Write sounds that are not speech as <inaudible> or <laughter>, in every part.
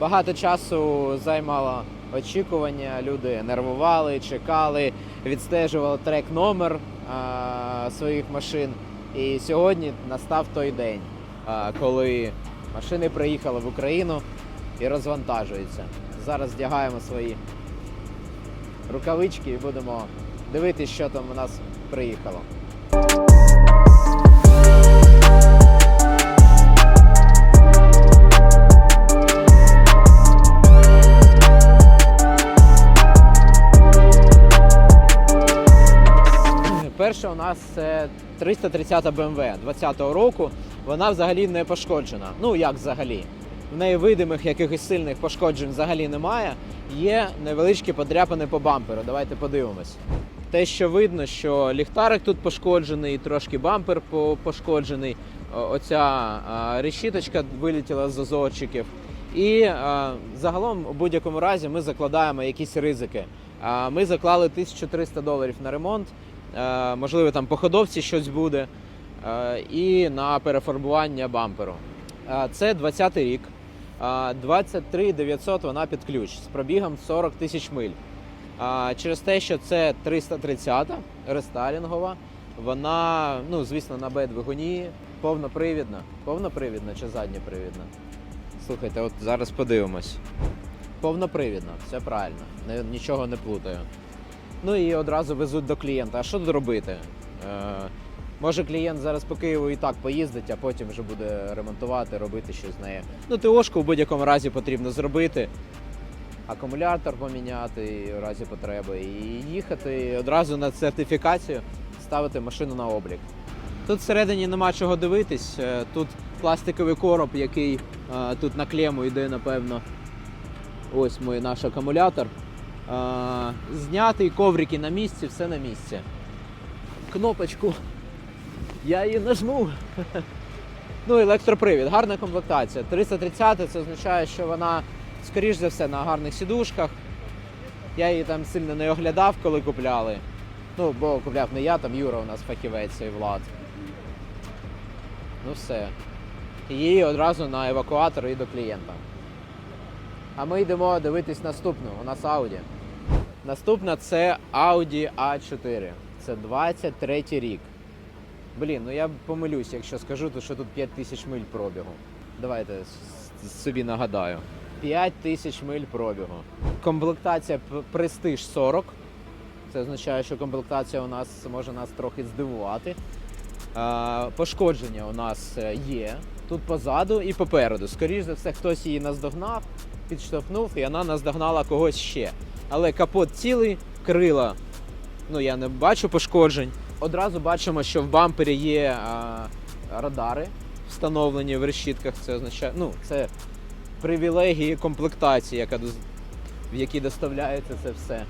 Багато часу займало очікування. Люди нервували, чекали, відстежували трек номер а, своїх машин. І сьогодні настав той день, а, коли машини приїхали в Україну і розвантажуються. Зараз вдягаємо свої рукавички і будемо дивитися, що там у нас приїхало. Перша у нас це 330 BMW 20-го року. Вона взагалі не пошкоджена. Ну як взагалі? В неї видимих якихось сильних пошкоджень взагалі немає. Є невеличкі подряпини по бамперу. Давайте подивимось. Те, що видно, що ліхтарик тут пошкоджений, трошки бампер пошкоджений. Оця решіточка вилетіла з зазорчиків. І загалом, у будь-якому разі, ми закладаємо якісь ризики. Ми заклали 1300 доларів на ремонт. Е, можливо, там по ходовці щось буде, е, і на перефарбування бамперу. Е, Це 20-й рік. Е, 23 900 вона під ключ з пробігом 40 тисяч миль. Через те, що це 330 рестайлінгова, вона, ну, звісно, на Б-двигуні повнопривідна. Повнопривідна чи задньопривідна? Слухайте, от зараз подивимось. Повнопривідна, все правильно, нічого не плутаю. Ну і одразу везуть до клієнта. А що тут робити? Е, може клієнт зараз по Києву і так поїздить, а потім вже буде ремонтувати, робити щось з нею. Ну, ТОшку в будь-якому разі потрібно зробити. Акумулятор поміняти в разі потреби і їхати одразу на сертифікацію, ставити машину на облік. Тут всередині нема чого дивитись. е, Тут пластиковий короб, який е, тут на клему йде, напевно. Ось мій наш акумулятор. Знятий коврики на місці, все на місці. Кнопочку. Я її нажму. <laughs> Ну, електропривід, гарна комплектація. 330 це означає, що вона, скоріш за все, на гарних сідушках. Я її там сильно не оглядав, коли купляли. Ну, бо купляв не я, там Юра у нас фахівець і Влад. Ну все. Її одразу на евакуатор і до клієнта. А ми йдемо дивитись наступну. У нас Audi. Наступна це Audi A4. Це 23 рік. Блін, ну я помилюсь, якщо скажу, то що тут 5 тисяч миль пробігу. Давайте собі нагадаю. 5 тисяч миль пробігу. Комплектація Prestige 40. Це означає, що комплектація у нас може нас трохи здивувати. Пошкодження у нас е, є тут позаду і попереду. Скоріше за все, хтось її наздогнав, підштовхнув, і вона наздогнала когось ще. Але капот цілий, крила. Ну я не бачу пошкоджень. Одразу бачимо, що в бампері є а, радари, встановлені в решітках. Це означає, ну це привілегії комплектації, яка в якій доставляється це все.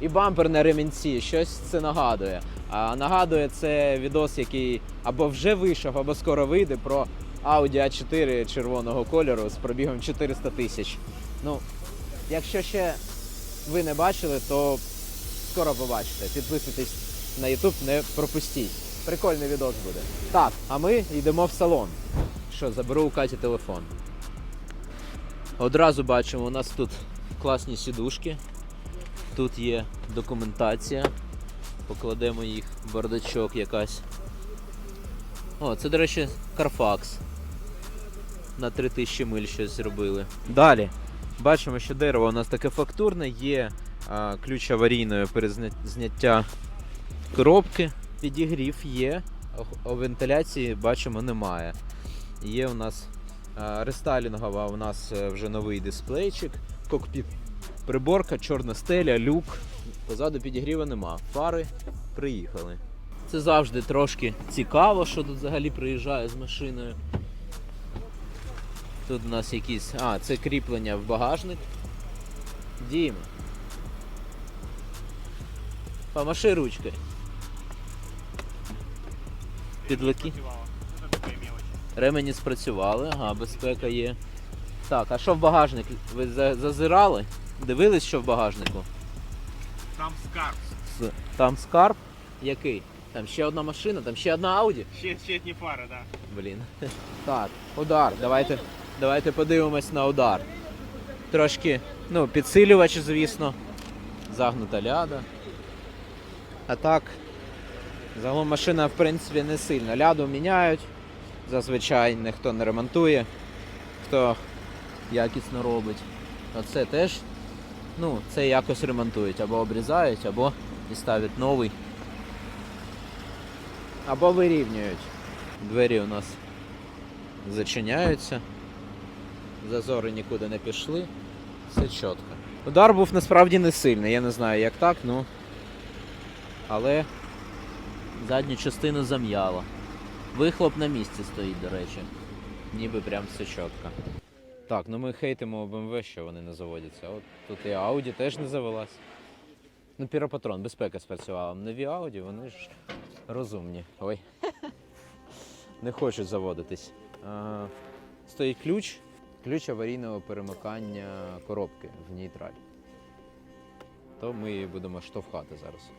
І бампер на ремінці, щось це нагадує. А нагадує це відос, який або вже вийшов, або скоро вийде про Audi A4 червоного кольору з пробігом 400 тисяч. Ну, якщо ще ви не бачили, то скоро побачите. Підписуйтесь на YouTube, не пропустіть. Прикольний відос буде. Так, а ми йдемо в салон. Що, заберу у Каті телефон. Одразу бачимо, у нас тут класні сідушки. Тут є документація. Покладемо їх бардачок якась. О, це, до речі, Carfax. На 3000 миль щось зробили. Далі. Бачимо, що дерево у нас таке фактурне, є а, ключ аварійної перезняття коробки. Підігрів є, а вентиляції бачимо немає. Є у нас а, рестайлінгова, у нас е, вже новий дисплейчик, кокпіт Приборка, чорна стеля, люк. Позаду підігріва нема. Фари приїхали. Це завжди трошки цікаво, що тут взагалі приїжджає з машиною. Тут у нас якісь. А, це кріплення в багажник. Діма. Помаши ручкою. Підлаки. Ремені спрацювали, ага, безпека є. Так, а що в багажник? Ви зазирали? Дивились, що в багажнику? Там скарб. С- Там скарб? Який? Там ще одна машина, там ще одна Ауді. Ще, ще не фара, да. Блін. <laughs> Так, удар. Давайте. Давайте подивимось на удар. Трошки, ну, підсилювач, звісно. Загнута ляда. А так, загалом машина, в принципі, не сильно. Ляду міняють. Зазвичай ніхто не ремонтує, хто якісно робить. Оце теж, ну, це якось ремонтують. Або обрізають, або і ставлять новий. Або вирівнюють. Двері у нас зачиняються. Зазори нікуди не пішли. Все чітко. Удар був насправді не сильний, я не знаю як так, ну. Але задню частину зам'яло. Вихлоп на місці стоїть, до речі. Ніби прям все чітко. Так, ну ми хейтимо BMW, що вони не заводяться. От тут і Audi теж не завелась. Ну, піропатрон, безпека спрацювала. Нові Audi, вони ж розумні. Ой. <laughs> Не хочуть заводитись. А, стоїть ключ, ключ аварійного перемикання коробки в нейтраль. То ми її будемо штовхати зараз.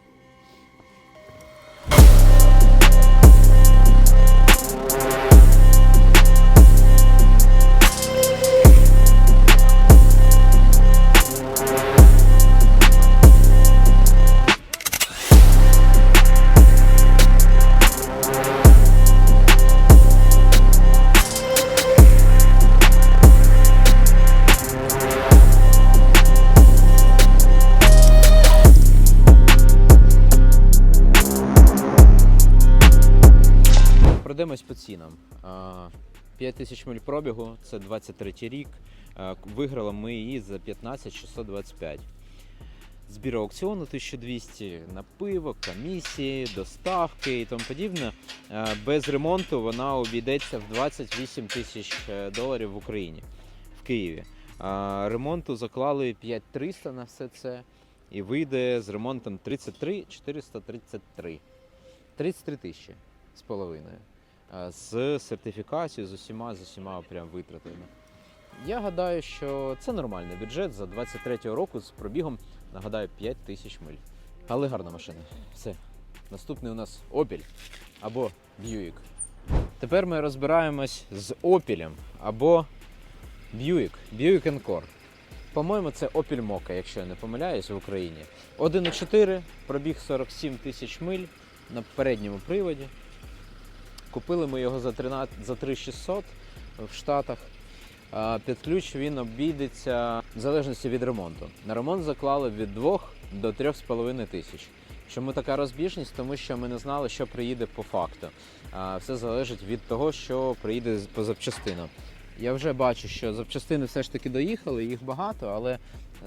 Пройдемось по цінам. 5 тисяч миль пробігу, це 23 рік. Виграли ми її за 15 625. Збір аукціону 1200 на пиво, комісії, доставки і тому подібне. Без ремонту вона обійдеться в 28 тисяч е, доларів в Україні, в Києві. Ремонту заклали 5300 на все це і вийде з ремонтом 33 433. 33 тисячі з половиною. З сертифікацією, з усіма, з усіма прям витратами. Я гадаю, що це нормальний бюджет за 23-го року з пробігом, нагадаю, 5 тисяч миль. Але гарна машина. Все. Наступний у нас Opel або Buick. Тепер ми розбираємось з Opel або Buick, Buick Encore. По-моєму, це Opel Mokka, якщо я не помиляюсь, в Україні. 1,4, пробіг 47 тисяч миль на передньому приводі. Купили ми його за 13, за 3600 в Штатах. Під ключ він обійдеться в залежності від ремонту. На ремонт заклали від 2 до 3,5 тисяч. Чому така розбіжність? Тому що ми не знали, що приїде по факту. Все залежить від того, що приїде по запчастинам. Я вже бачу, що запчастини все ж таки доїхали, їх багато, але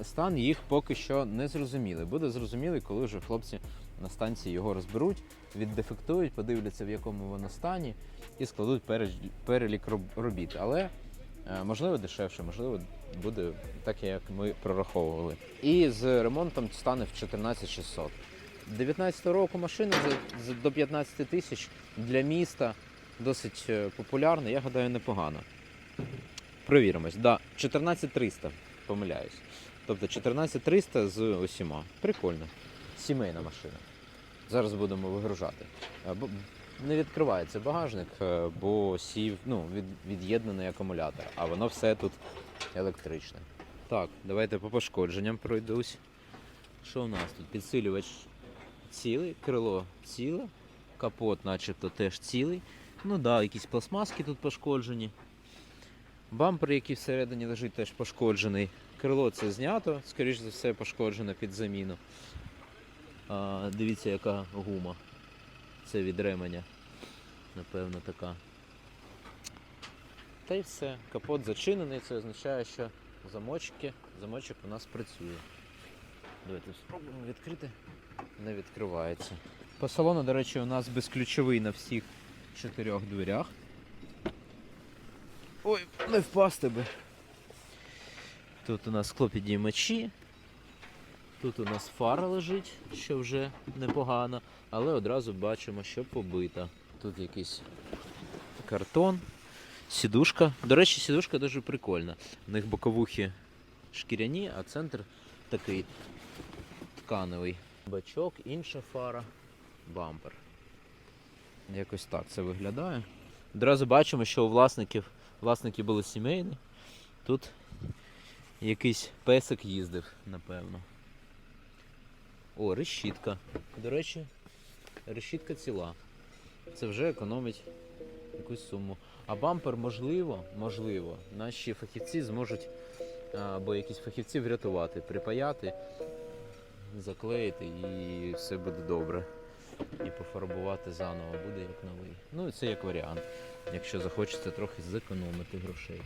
стан їх поки що не зрозумілий. Буде зрозумілий, коли вже хлопці на станції його розберуть, віддефектують, подивляться, в якому воно стані, і складуть перелік- робіт. Але е, можливо дешевше, можливо, буде так, як ми прораховували. І з ремонтом стане в 14600. 19 року машина до 15 тисяч для міста досить е, популярна, я гадаю, непогано. Провіримось. Да, 14300, помиляюсь. Тобто 14300 з усіма. Прикольно. Сімейна машина. Зараз будемо вигружати. Е, Не відкривається багажник, е, бо сів, ну, від, від'єднаний акумулятор, а воно все тут електричне. Так, давайте по пошкодженням пройдусь. Що у нас тут? Підсилювач цілий, крило ціле, капот начебто теж цілий. Ну да, якісь пластмаски тут пошкоджені. Бампер, який всередині лежить, теж пошкоджений. Крило це знято, скоріш за все, пошкоджено під заміну. А, дивіться, яка гума. Це від ременя. Напевно, така. Та й все. Капот зачинений, це означає, що замочки, замочок у нас працює. Давайте спробуємо відкрити. Не відкривається. По салону, до речі, у нас безключовий на всіх чотирьох дверях. Ой, не впасти би. Тут у нас склопідіймачі. Тут у нас фара лежить, що вже непогано, але одразу бачимо, що побита. Тут якийсь картон, сідушка. До речі, сідушка дуже прикольна. У них боковухи шкіряні, а центр такий тканевий. Бачок, інша фара, бампер. Якось так це виглядає. Одразу бачимо, що у власників власники були сімейні. Тут якийсь песик їздив, напевно. О, решітка. До речі, решітка ціла. Це вже економить якусь суму. А бампер, можливо, можливо, наші фахівці зможуть або якісь фахівці врятувати, припаяти, заклеїти і все буде добре. І пофарбувати заново буде як новий. Ну, це як варіант, якщо захочеться трохи зекономити грошей.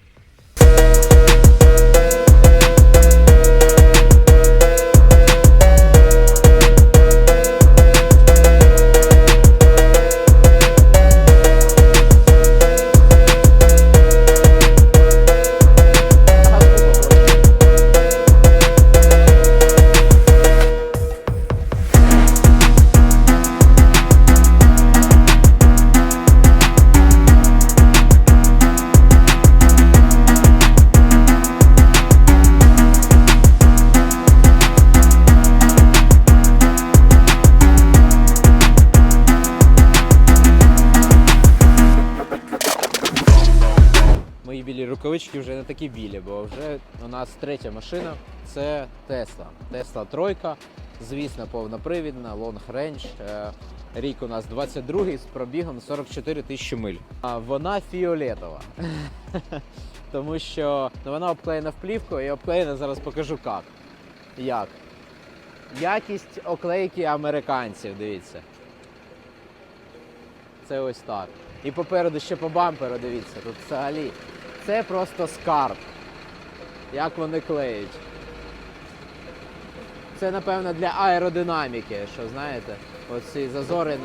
Рукавички вже не такі білі, бо вже у нас третя машина це Тесла. Тесла тройка, звісно, повнопривідна, long range. Е, Рік у нас 22-й з пробігом 44 тисячі миль. А вона фіолетова. <laughs> Тому що ну, вона обклеєна в плівку і обклеєна зараз покажу як. Як? Якість оклейки американців, дивіться. Це ось так. І попереду ще по бамперу, дивіться, тут взагалі. Це просто скарб. Як вони клеють. Це, напевно, для аеродинаміки, що знаєте, оці зазори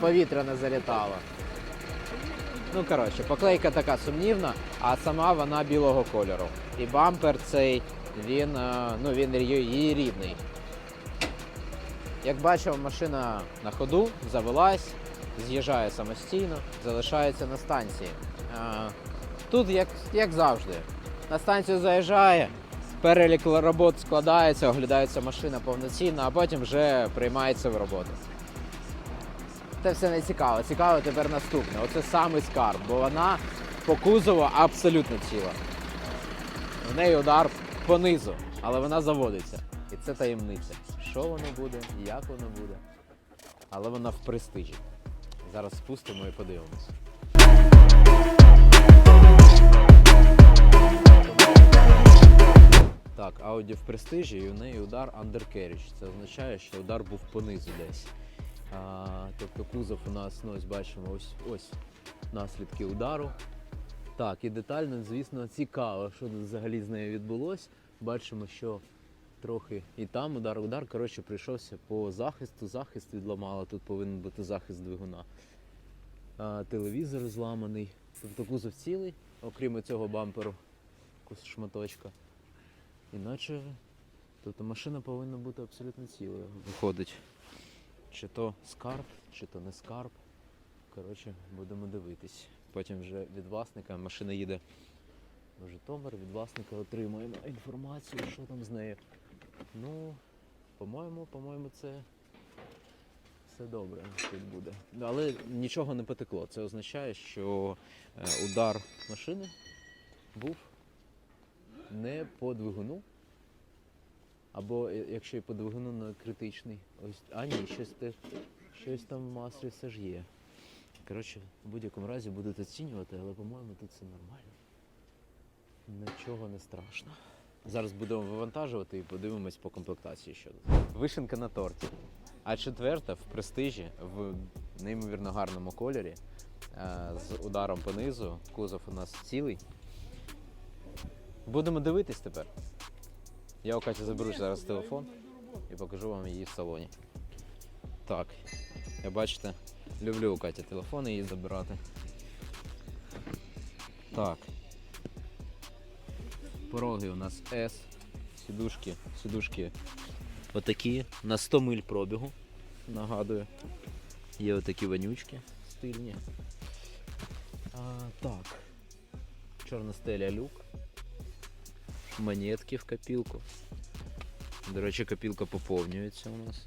повітря не залітало. Ну, коротше, поклейка така сумнівна, а сама вона білого кольору. І бампер цей, він, е, ну, він її рідний. Як бачимо, машина на ходу, завелась, з'їжджає самостійно, залишається на станції. Тут як, як завжди. На станцію заїжджає, перелік робот складається, оглядається машина повноцінно, а потім вже приймається в роботу. Це все не цікаво. Цікаво тепер наступне. Оце самий скарб, бо вона по кузову абсолютно ціла. В неї удар по низу, але вона заводиться. І це таємниця. Що воно буде, як воно буде. Але вона в престижі. Зараз спустимо і подивимось. Так, Audi в престижі і у неї удар undercarriage. Це означає, що удар був понизу десь. А, тобто кузов у нас, ну ось бачимо, ось ось наслідки удару. Так, і детально, звісно, цікаво, що взагалі з нею відбулося. Бачимо, що трохи і там удар, удар. Коротше, прийшовся по захисту. Захист відламало. Тут повинен бути захист двигуна. А, телевізор зламаний. Тобто кузов цілий, окрім цього бамперу, шматочка. Іначе, тобто машина повинна бути абсолютно цілою. Виходить. Чи то скарб, чи то не скарб. Коротше, будемо дивитись. Потім вже від власника машина їде в Житомир, від власника отримуємо інформацію, що там з нею. Ну, по-моєму, по-моєму, це все добре тут буде. Але нічого не потекло. Це означає, що е, удар машини був не по двигуну. Або е, якщо і по двигуну не критичний. Ось, а ні, щось, те, щось там в маслі все ж є. Коротше, в будь-якому разі будуть оцінювати, але по-моєму тут все нормально. Нічого не страшно. Зараз будемо вивантажувати і подивимось по комплектації що тут. Вишенка на торті. А четверта в престижі в неймовірно гарному кольорі е, з ударом по низу. Кузов у нас цілий. Будемо дивитись тепер. Я у Каті заберу зараз телефон і покажу вам її в салоні. Так, я бачите, люблю у Каті телефон і її забирати. Так. Пороги у нас S, сідушки, сідушки отакі, на 100 миль пробігу, нагадую. Є отакі вонючки стильні. А, так. Чорна стеля люк. Монетки в копілку. До речі, копілка поповнюється у нас.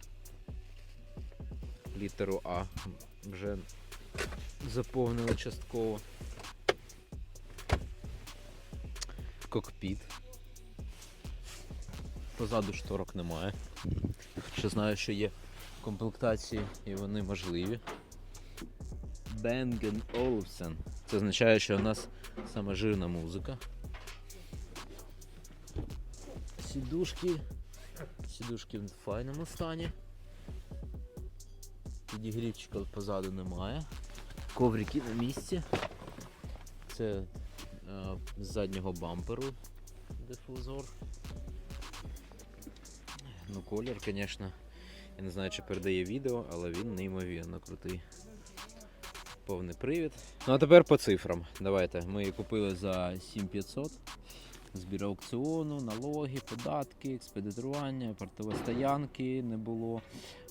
Літеру А вже заповнили частково. кокпіт. Позаду шторок немає. Хоча знаю, що є комплектації і вони можливі. Bang Olufsen. Це означає, що у нас саме жирна музика. Сідушки. Сідушки в файному стані. Підігрівчика позаду немає. Коврики на місці. Це е, з заднього бамперу дифузор. Ну, колір, звісно. Я не знаю, чи передає відео, але він неймовірно крутий. Повний привід. Ну а тепер по цифрам. Давайте. Ми її купили за 7500. Збір аукціону, налоги, податки, експедитрування, стоянки не було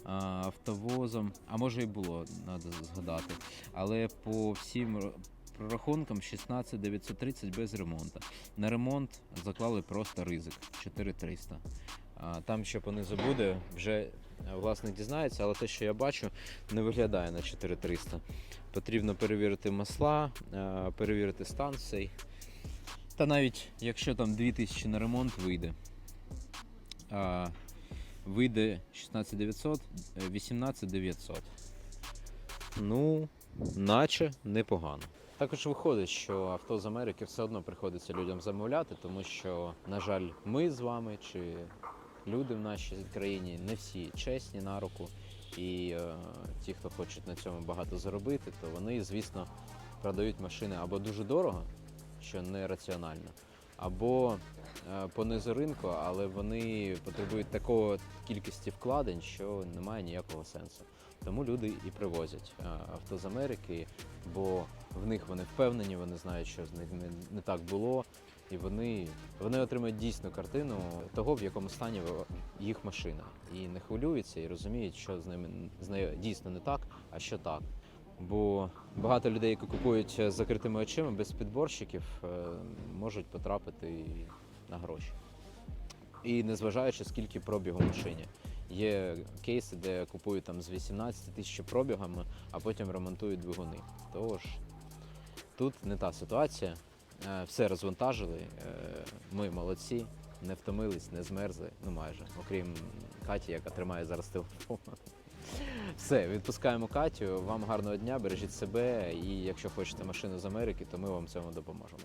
автовозом. А може і було, треба згадати. Але по всім прорахункам 16 930 без ремонту. На ремонт заклали просто ризик 4300. А, Там що понизу буде, вже е, власник дізнається, але те, що я бачу, не виглядає на 4300. Потрібно перевірити масла, е, перевірити стан цей. Та навіть якщо там 2000 на ремонт вийде, а, вийде 16900, е, 18900. Ну, наче непогано. Також виходить, що авто з Америки все одно приходиться людям замовляти, тому що, на жаль, ми з вами чи люди в нашій країні не всі чесні на руку. І е, ті, хто хочуть на цьому багато заробити, то вони, звісно, продають машини або дуже дорого, що нераціонально, або е, по низу ринку, але вони потребують такої кількості вкладень, що немає ніякого сенсу. Тому люди і привозять е, авто з Америки, бо в них вони впевнені, вони знають, що з ними не так було, і вони, вони отримують дійсну картину того, в якому стані їх машина. І не хвилюються, і розуміють, що з ними з нею дійсно не так, а що так. Бо багато людей, які купують з закритими очима без підборщиків, е, можуть потрапити на гроші. І незважаючи, скільки пробігу в машині. Є кейси, де купують там з 18 тисяч пробігами, а потім ремонтують двигуни. Тож тут не та ситуація. Е, Все розвантажили. е, Ми молодці, не втомились, не змерзли. Ну майже, окрім Каті, яка тримає зараз телефон. Все, відпускаємо Катю. Вам гарного дня, бережіть себе. І якщо хочете машину з Америки, то ми вам цьому допоможемо.